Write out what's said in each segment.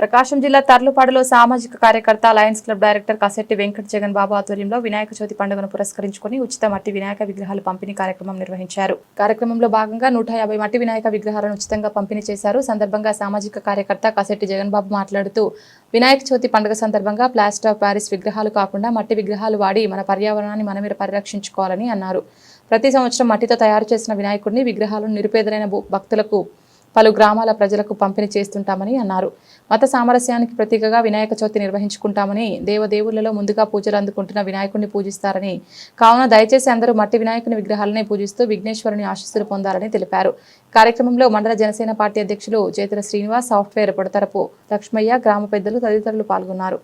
ప్రకాశం జిల్లా తర్లుపాడులో సామాజిక కార్యకర్త lions club director Kasetti Venkata Jagan Babu ఆధ్వర్యంలో వినాయక చవితి పండుగను పురస్కరించుకుని ఉచిత మట్టి వినాయక విగ్రహాలు పంపిణీ కార్యక్రమం నిర్వహించారు. కార్యక్రమంలో భాగంగా నూట యాభై మట్టి వినాయక విగ్రహాలను ఉచితంగా పంపిణీ చేశారు. సందర్భంగా సామాజిక కార్యకర్త కసెట్టి జగన్ బాబు మాట్లాడుతూ వినాయక చవితి పండుగ సందర్భంగా ప్లాస్టర్ ఆఫ్ ప్యారిస్ విగ్రహాలు కాకుండా మట్టి విగ్రహాలు వాడి మన పర్యావరణాన్ని మనమే పరిరక్షించుకోవాలని అన్నారు. ప్రతి సంవత్సరం మట్టితో తయారు చేసిన వినాయకుడిని విగ్రహాలను నిరుపేదలైన భక్తులకు పలు గ్రామాల ప్రజలకు పంపిణీ చేస్తుంటామని అన్నారు. మత సామరస్యానికి ప్రతీకగా వినాయక చవితి నిర్వహించుకుంటామని దేవదేవులలో ముందుగా పూజలు అందుకుంటున్న వినాయకుడిని పూజిస్తారని కావున దయచేసి అందరూ మట్టి వినాయకుని విగ్రహాలనే పూజిస్తూ విఘ్నేశ్వరుని ఆశీస్సులు పొందాలని తెలిపారు. కార్యక్రమంలో మండల జనసేన పార్టీ అధ్యక్షులు చేతుల శ్రీనివాస్ సాఫ్ట్వేర్ పొడతరపు లక్ష్మయ్య గ్రామ పెద్దలు తదితరులు పాల్గొన్నారు.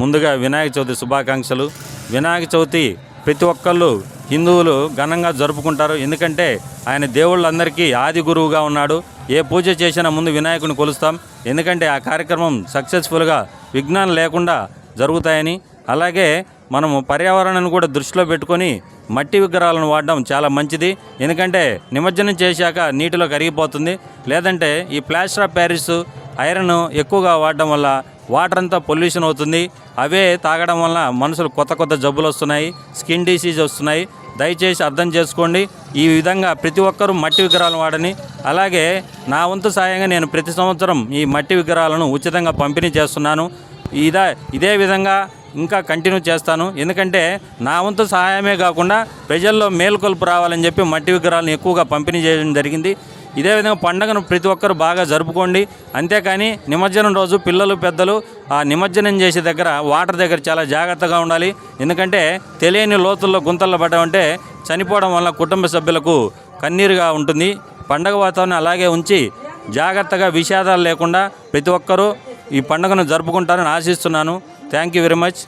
ముందుగా వినాయక చవితి శుభాకాంక్షలు. వినాయక చవితి ప్రతి ఒక్కళ్ళు హిందువులు ఘనంగా జరుపుకుంటారు. ఎందుకంటే ఆయన దేవుళ్ళందరికీ ఆది గురువుగా ఉన్నాడు. ఏ పూజ చేసినా ముందు వినాయకుని కొలుస్తాం. ఎందుకంటే ఆ కార్యక్రమం సక్సెస్ఫుల్గా విఘ్నాలు లేకుండా జరుగుతాయని. అలాగే మనము పర్యావరణాన్ని కూడా దృష్టిలో పెట్టుకొని మట్టి విగ్రహాలను వాడడం చాలా మంచిది. ఎందుకంటే నిమజ్జనం చేశాక నీటిలో కరిగిపోతుంది. లేదంటే ఈ ప్లాస్టర్ ఆఫ్ ప్యారిస్ ఐరన్ ఎక్కువగా వాడడం వల్ల వాటర్ అంతా పొల్యూషన్ అవుతుంది. అవే తాగడం వల్ల మనుషులు కొత్త కొత్త జబ్బులు వస్తున్నాయి స్కిన్ డిసీజ్ వస్తున్నాయి. దయచేసి అర్థం చేసుకోండి. ఈ విధంగా ప్రతి ఒక్కరూ మట్టి విగ్రహాలను వాడని అలాగే నా వంతు సాయంగా నేను ప్రతి సంవత్సరం ఈ మట్టి విగ్రహాలను ఉచితంగా పంపిణీ చేస్తున్నాను. ఇదే ఇదే విధంగా ఇంకా కంటిన్యూ చేస్తాను. ఎందుకంటే నా వంతు సహాయమే కాకుండా ప్రజల్లో మేలుకొల్పు రావాలని చెప్పి మట్టి విగ్రహాలను ఎక్కువగా పంపిణీ చేయడం జరిగింది. ఇదే విధంగా పండుగను ప్రతి ఒక్కరు బాగా జరుపుకోండి. అంతేకాని నిమజ్జనం రోజు పిల్లలు పెద్దలు ఆ నిమజ్జనం చేసే దగ్గర వాటర్ దగ్గర చాలా జాగ్రత్తగా ఉండాలి. ఎందుకంటే తెలియని లోతుల్లో గుంతల్లో పడ్డామంటే చనిపోవడం వల్ల కుటుంబ సభ్యులకు కన్నీరుగా ఉంటుంది. పండగ వాతావరణం అలాగే ఉంచి జాగ్రత్తగా విషాదాలు లేకుండా ప్రతి ఒక్కరూ ఈ పండుగను జరుపుకుంటారని ఆశిస్తున్నాను. Thank you very much